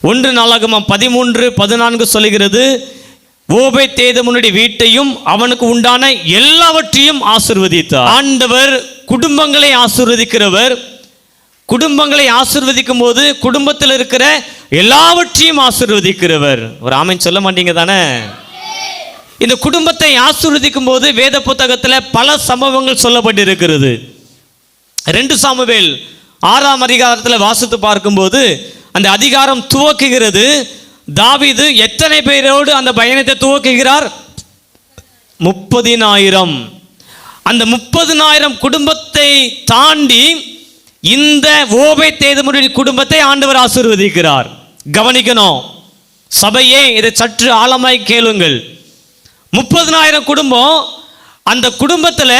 ஒன்று நாளாகமம் பதிமூன்று பதினான்கு சொல்லுகிறது ஓபை தேதமுனுடைய வீட்டையும் அவனுக்கு உண்டான எல்லாவற்றையும் ஆசிர்வதித்தார். ஆண்டவர் குடும்பங்களை ஆசிர்வதிக்கிறவர். குடும்பங்களை ஆசிர்வதிக்கும் போது குடும்பத்தில் இருக்கிற எல்லாவற்றையும் ஆசிர்வதிக்கிறவர். ஒரு ஆமை சொல்ல மாட்டீங்க தானே? இந்த குடும்பத்தை ஆசிர்வதிக்கும் போது வேத புத்தகத்தில் பல சம்பவங்கள் சொல்லப்பட்டிருக்கிறது. ரெண்டு சாமுவேல் ஆறாம் அதிகாரத்தில் வாசித்து பார்க்கும்போது அந்த அதிகாரம் துவக்குகிறது. தாவிது எத்தனை பேரோடு அந்த பயணத்தை துவக்குகிறார்? முப்பதினாயிரம். அந்த முப்பதினாயிரம் குடும்பத்தை தாண்டி இந்த ஓபை தேதமுடைய குடும்பத்தை ஆண்டவர் ஆசீர்வதிக்கிறார். கவனிக்கணும். சபையே இதை சற்று ஆழமாய் கேளுங்கள். முப்பதினாயிரம் குடும்பம் அந்த குடும்பத்தில்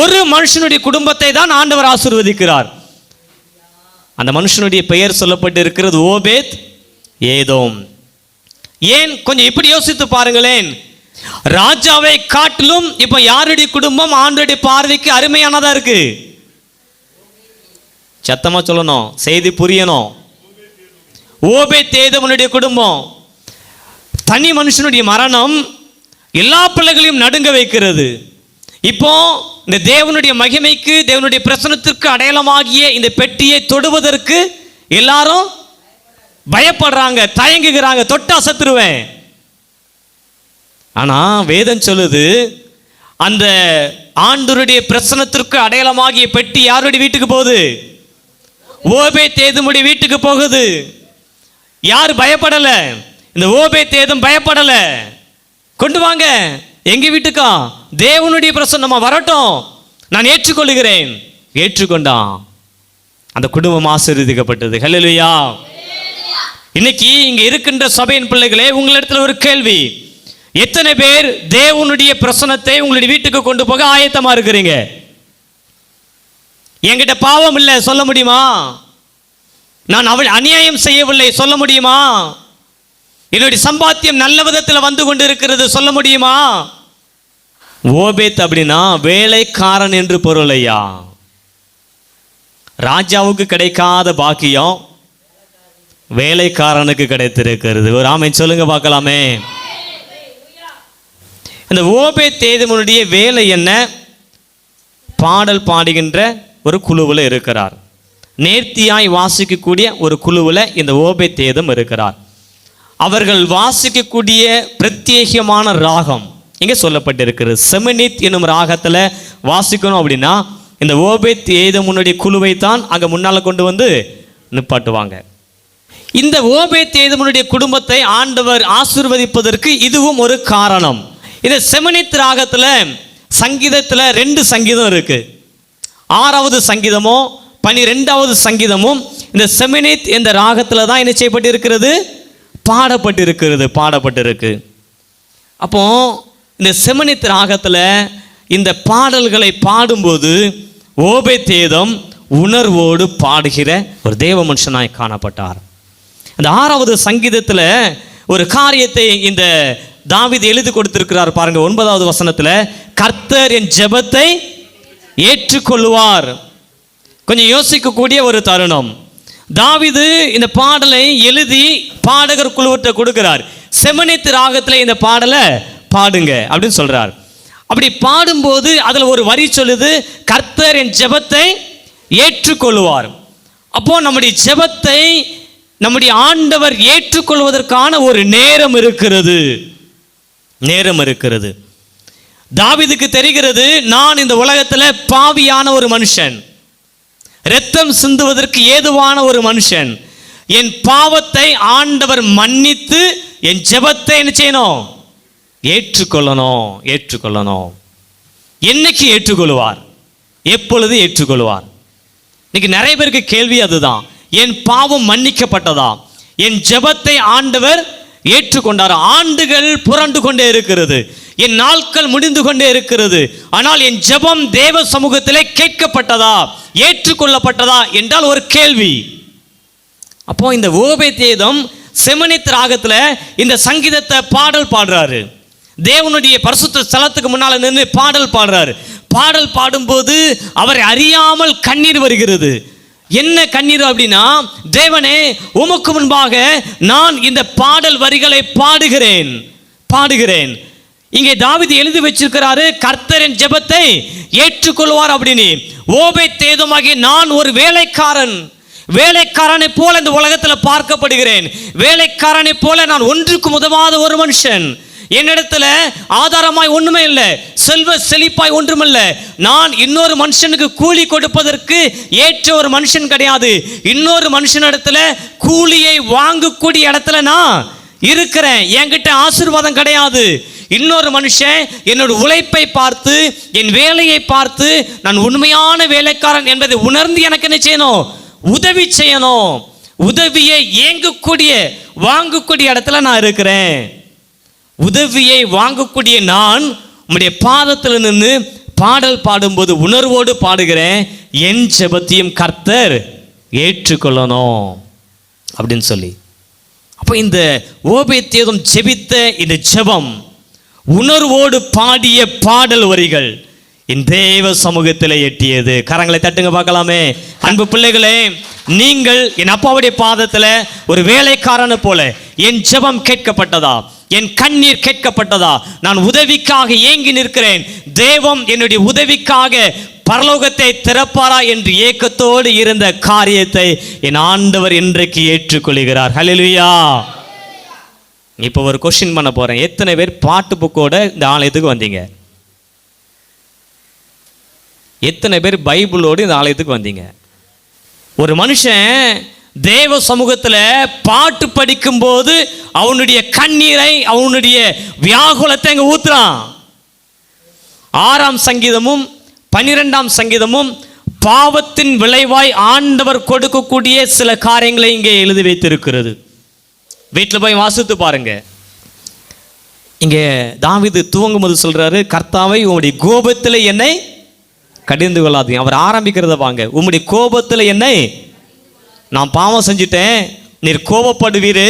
ஒரு மனுஷனுடைய குடும்பத்தை தான் ஆண்டவர் ஆசீர்வதிக்கிறார். அந்த மனுஷனுடைய பெயர் சொல்லப்பட்டு இருக்கிறது ஓபேத் ஏதோம். ஏன்? கொஞ்சம் இப்படி யோசித்து பாருங்களேன். ராஜாவை காட்டிலும் இப்ப யாருடைய குடும்பம் ஆண்டுடைய பார்வைக்கு அருமையானதா இருக்கு? சத்தமா சொல்லணும் செய்தி புரியணும். ஓபே தேதவனுடைய குடும்பம். தனி மனுஷனுடைய மரணம் எல்லா பிள்ளைகளையும் நடுங்க வைக்கிறது. இப்போ இந்த தேவனுடைய மகிமைக்கு தேவனுடைய பிரசனத்திற்கு அடையாளமாகிய இந்த பெட்டியை தொடுவதற்கு எல்லாரும் பயப்படுறாங்க தயங்குகிறாங்க தொட்டா சத்துருவேன். ஆனா வேதம் சொல்லுது அந்த ஆண்டவருடைய பிரசனத்திற்கு அடையாளமாகிய பெட்டி யாருடைய வீட்டுக்கு போகுது? ஓபே தேதுமுடைய வீட்டுக்கு போகுது. யார் பயப்படலை? இந்த ஓபே தேதும் பயப்படலை. கொண்டு வாங்க. எங்க வீட்டுக்கா? தேவனுடைய பிரசன்னமா வரட்டும். நான் ஏற்றுக்கொள்கிறேன் ஏற்றுக்கொண்டான். அந்த குடும்பம் ஆசீர்வதிக்கப்பட்டது. ஹலலுயா இன்னைக்கு இங்க இருக்கின்ற சபையின் பிள்ளைகளே உங்களிடத்துல ஒரு கேள்வி. எத்தனை பேர் தேவனுடைய பிரசனத்தை உங்களுடைய வீட்டுக்கு கொண்டு போக ஆயத்தமா இருக்கிறீங்க? என்கிட்ட பாவம் இல்லை சொல்ல முடியுமா? நான் அவள் அநியாயம் செய்யவில்லை சொல்ல முடியுமா? என்னுடைய சம்பாத்தியம் நல்ல விதத்தில் வந்து கொண்டு இருக்கிறது சொல்ல முடியுமா? ஓபேத் அப்படின்னா வேலைக்காரன் என்று பொருள் ஐயா. ராஜாவுக்கு கிடைக்காத பாக்கியம் வேலைக்காரனுக்கு கிடைத்திருக்கிறது. ஒரு ஆமை சொல்லுங்க பார்க்கலாமே. இந்த ஓபே தேதுமனுடைய வேலை என்ன? பாடல் பாடுகின்ற ஒரு குழுவில் இருக்கிறார். நேர்த்தியாய் வாசிக்கக்கூடிய ஒரு குழுவில் இந்த ஓபே தேதம் இருக்கிறார். அவர்கள் வாசிக்கக்கூடிய பிரத்யேகமான ராகம். இங்கே சொல்லப்பட்டிருக்கிறது. செமனித் என்னும் ராகத்தில் வாசிக்கணும் அப்படின்னா இந்த ஓபேத் ஏதமுனுடைய குழுவை தான் அங்கே முன்னால் கொண்டு வந்து நிப்பாட்டுவாங்க. இந்த ஓபேத் எய்தமுனுடைய குடும்பத்தை ஆண்டவர் ஆசிர்வதிப்பதற்கு இதுவும் ஒரு காரணம். இந்த செமனித் ராகத்தில் சங்கீதத்தில் ரெண்டு சங்கீதம் இருக்குது ஆறாவது சங்கீதமும் பனிரெண்டாவது சங்கீதமும் இந்த செமினித் என்ற ராகத்தில் தான் என்ன செய்யப்பட்டிருக்கிறது? பாடப்பட்டிருக்கிறது பாடப்பட்டிருக்கு. அப்போ இந்த செமனித் ராகத்தில் இந்த பாடல்களை பாடும்போது ஓபே தேதம் உணர்வோடு பாடுகிற ஒரு தேவ மனுஷனாய் காணப்பட்டார். அந்த ஆறாவது சங்கீதத்தில் ஒரு காரியத்தை இந்த தாவீது எழுதி கொடுத்திருக்கிறார் பாருங்க ஒன்பதாவது வசனத்தில் கர்த்தர் என் ஜெபத்தை ஏற்றுக்கொள்வார் கொஞ்சம் யோசிக்கக்கூடிய ஒரு தருணம். தாவிது இந்த பாடலை எழுதி பாடகர் குழுவத்தை கொடுக்கிறார். செமனித்து ராகத்தில் இந்த பாடலை பாடுங்க அப்படின்னு சொல்றார். அப்படி பாடும்போது அதில் ஒரு வரி சொல்லுது கர்த்தர் என் ஜெபத்தை ஏற்றுக்கொள்வார் அப்போ நம்முடைய ஜெபத்தை நம்முடைய ஆண்டவர் ஏற்றுக்கொள்வதற்கான ஒரு நேரம் இருக்கிறது. நேரம் இருக்கிறது. தாவிதுக்கு தெரிகிறது நான் இந்த உலகத்தில் பாவியான ஒரு மனுஷன். ரத்தம் சிந்துவதற்கு ஏதுவான ஒரு மனுஷன் என் பாவத்தை ஆண்டவர் மன்னித்து என் ஜெபத்தை என்ன செய்யணும்? ஏற்றுக்கொள்ளணும் ஏற்றுக்கொள்ளணும். என்னைக்கு ஏற்றுக்கொள்வார்? எப்பொழுது ஏற்றுக்கொள்வார்? இன்னைக்கு நிறைய பேருக்கு கேள்வி அதுதான். என் பாவம் மன்னிக்கப்பட்டதா? என் ஜெபத்தை ஆண்டவர் ஏற்றுக்கொண்டார்? ஆண்டுகள் புரண்டு கொண்டே இருக்கிறது. என் நாட்கள் முடிந்து கொண்டே இருக்கிறது. ஆனால் என் ஜெபம் தேவ சமூகத்திலே கேட்கப்பட்டதா? ஏற்றுக்கொள்ளப்பட்டதா? என்றால் ஒரு கேள்வி. அப்போ இந்த ஓபே தேதம் செமனித் ராகத்தில் இந்த சங்கீதத்தை பாடல் பாடுறாரு. தேவனுடைய பரிசுத்த ஸ்தலத்துக்கு முன்னால் நின்று பாடல் பாடுறாரு. பாடல் பாடும்போது அவரை அறியாமல் கண்ணீர் வருகிறது. என்ன கண்ணீர் அப்படின்னா தேவனே உமக்கு முன்பாக நான் இந்த பாடல் வரிகளை பாடுகிறேன். பாடுகிறேன். இங்கே தாவீது எழுதி வச்சிருக்கிறாரு கர்த்தரின் ஜெபத்தை ஏற்றுக்கொள்வார் அப்படின்னு. ஓபை தேதுமாகி நான் ஒரு வேலைக்காரன். வேலைக்காரனை போல இந்த உலகத்தில் பார்க்கப்படுகிறேன். வேலைக்காரனை போல நான் ஒன்றுக்கு உதவாத ஒரு மனுஷன். என்னிடத்துல ஆதாரமாய் ஒண்ணுமே இல்லை செல்வ செழிப்பாய் ஒன்றுமில்ல நான் இன்னொரு மனுஷனுக்கு கூலி கொடுப்பதற்கு ஏற்ற ஒரு மனுஷன் கிடையாது. இன்னொரு மனுஷனிடத்துல கூலியை வாங்கக்கூடிய இடத்துல நான் இருக்கிறேன். என்கிட்ட ஆசீர்வாதம் கிடையாது. இன்னொரு மனுஷன் என்னோட உழைப்பை பார்த்து என் வேலையை பார்த்து நான் உண்மையான வேலைக்காரன் என்பதை உணர்ந்து எனக்கு என்ன செய்யணும்? உதவி செய்யணும். உதவியை ஏங்கக்கூடிய வாங்கக்கூடிய இடத்துல நான் இருக்கிறேன். உதவியை வாங்கக்கூடிய நான் உம்முடைய பாதத்தில் நின்று பாடல் பாடும்போது உணர்வோடு பாடுகிறேன். என் செபத்தையும் கர்த்தர் ஏற்றுக்கொள்ளணும் அப்படின்னு சொல்லி. அப்போ இந்த ஓபியத்தேதம் ஜெபித்த இந்த ஜெபம் உணர்வோடு பாடிய பாடல் வரிகள் என் தேவ சமூகத்தில் எட்டியது. கரங்களை தட்டுங்க பார்க்கலாமே. அன்பு பிள்ளைகளே நீங்கள் என் அப்பாவுடைய பாதத்தில் ஒரு வேலைக்காரனு போல என் ஜெபம் கேட்கப்பட்டதா? என் கண்ணீர் கேட்கப்பட்டதா? நான் உதவிக்காக ஏங்கி நிற்கிறேன். தேவம் என்னுடைய உதவிக்காக பரலோகத்தை திறப்பாரா என்று ஏக்கத்தோடு இருந்த காரியத்தை என் ஆண்டவர் இன்றைக்கு ஏற்றுக்கொள்கிறார். ஹalleluya இப்போ ஒரு கொஷின் பண்ண போகிறேன் எத்தனை பேர் பாட்டு புக்கோட இந்த ஆலயத்துக்கு வந்தீங்க? எத்தனை பேர் பைபிளோடு இந்த ஆலயத்துக்கு வந்தீங்க? ஒரு மனுஷன் தேவ சமூகத்தில் பாட்டு படிக்கும்போது அவனுடைய கண்ணீரை அவனுடைய வியாகுலத்தை அங்கே ஊத்துறான். ஆறாம் சங்கீதமும் பன்னிரெண்டாம் சங்கீதமும் பாவத்தின் விளைவாய் ஆண்டவர் கொடுக்கக்கூடிய சில காரியங்களை இங்கே எழுதி வைத்திருக்கிறது. வீட்டில் போய் வாசித்து பாருங்க. இங்கே தாவீது துவங்கும்போது சொல்கிறாரு கர்த்தாவை உங்களுடைய கோபத்தில் என்னை கடிந்து கொள்ளாதீங்க. அவர் ஆரம்பிக்கிறத வாங்க உங்களுடைய கோபத்தில் என்னை நான் பாவம் செஞ்சுட்டேன் நீர் கோபப்படுவீர்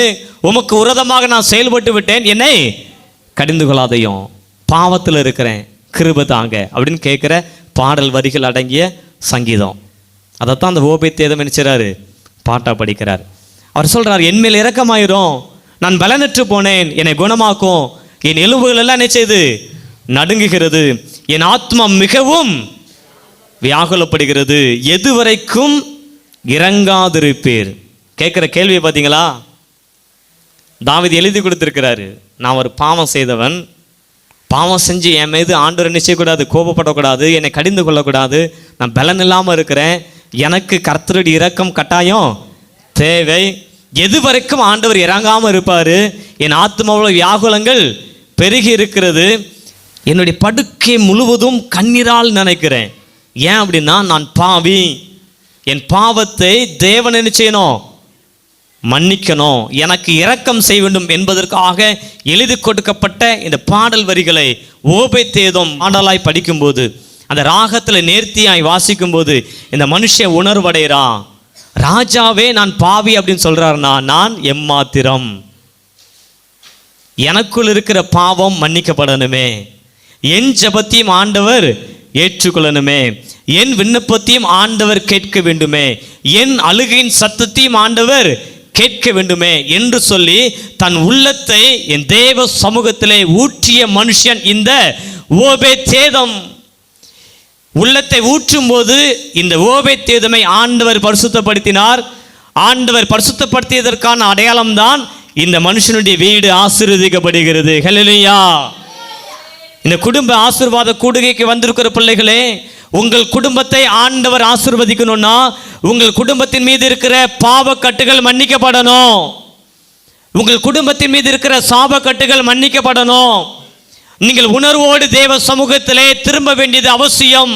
உமக்கு உரதமாக நான் செயல்பட்டு விட்டேன் என்னை கடிந்து கொள்ளாதையும் பாவத்தில் இருக்கிறேன் கிருபை தாங்க. அப்படின்னு கேட்குற பாடல் வரிகள் அடங்கிய சங்கீதம். அதைத்தான் அந்த ஓபேத்தேதம் நினைச்சாரு பாட்டாக படிக்கிறார். அவர் சொல்றார் என் மேல் நான் பலனற்று போனேன். என்னை குணமாக்கும். என் எலும்புகள் எல்லாம் என்ன செய்து? நடுங்குகிறது. என் ஆத்மா மிகவும் வியாகுலப்படுகிறது. எதுவரைக்கும் இறங்காதிருப்பீர். கேட்குற கேள்வியை பார்த்தீங்களா? தாவீது எழுதி கொடுத்துருக்கிறாரு. நான் ஒரு பாவம் செய்தவன். பாவம் செஞ்சு என் மீது ஆண்டவர் என்ன செய்யக்கூடாது? கோபப்படக்கூடாது. என்னை கடிந்து கொள்ளக்கூடாது. நான் பலன் இல்லாமல் இருக்கிறேன். எனக்கு கர்த்தருடைய இரக்கம் கட்டாயம். தேவை. எது வரைக்கும் ஆண்டவர் இறங்காமல் இருப்பார்? என் ஆத்மாவில் வியாகுலங்கள் பெருகி இருக்கிறது. என்னுடைய படுக்கை முழுவதும் கண்ணீரால் நினைக்கிறேன். ஏன் அப்படின்னா நான் பாவி. என் பாவத்தை தேவன் என்ன செய்யணும்? மன்னிக்கணும். எனக்கு இரக்கம் செய்ய வேண்டும் என்பதற்காக எழுதி கொடுக்கப்பட்ட இந்த பாடல் வரிகளை ஓபை தேதம் பாடலாய் படிக்கும்போது அந்த ராகத்தில் நேர்த்தியாய் வாசிக்கும்போது இந்த மனுஷன் உணர்வடைகிறான். ராஜாவே நான் பாவி அப்படின்னு சொல்கிறாருன்னா நான் எம்மாத்திரம். எனக்குள் இருக்கிற பாவம் மன்னிக்கப்படணுமே. என் ஜெபத்தையும் ஆண்டவர் ஏற்றுக்கொள்ளணுமே. என் விண்ணப்பத்தையும் ஆண்டவர் கேட்க வேண்டுமே. என் அழுகையின் சத்தத்தையும் ஆண்டவர் கேட்க வேண்டுமே என்று சொல்லி தன் உள்ளத்தை என் தேவ சமூகத்திலே ஊற்றிய மனுஷன் இந்த ஓபே சேதம் உள்ளத்தை ஊற்றும் போது இந்த ஓபே ஆண்டவர் பரிசுத்தப்படுத்தினார். ஆண்டவர் பரிசுத்தப்படுத்தியதற்கான அடையாளம்தான் இந்த மனுஷனுடைய வீடு ஆசீர்வதிக்கப்படுகிறது. ஹalleluya இந்த குடும்ப ஆசீர்வாத கூடுகைக்கு வந்திருக்கிற பிள்ளைகளே உங்கள் குடும்பத்தை ஆண்டவர் ஆசிர்வதிக்கணும்னா உங்கள் குடும்பத்தின் மீது இருக்கிற பாவக்கட்டுகள் மன்னிக்கப்படணும். உங்கள் குடும்பத்தின் மீது இருக்கிற சாபக்கட்டுகள் மன்னிக்கப்படணும். நீங்கள் உணர்வோடு தேவ சமூகத்திலே திரும்ப வேண்டியது அவசியம்.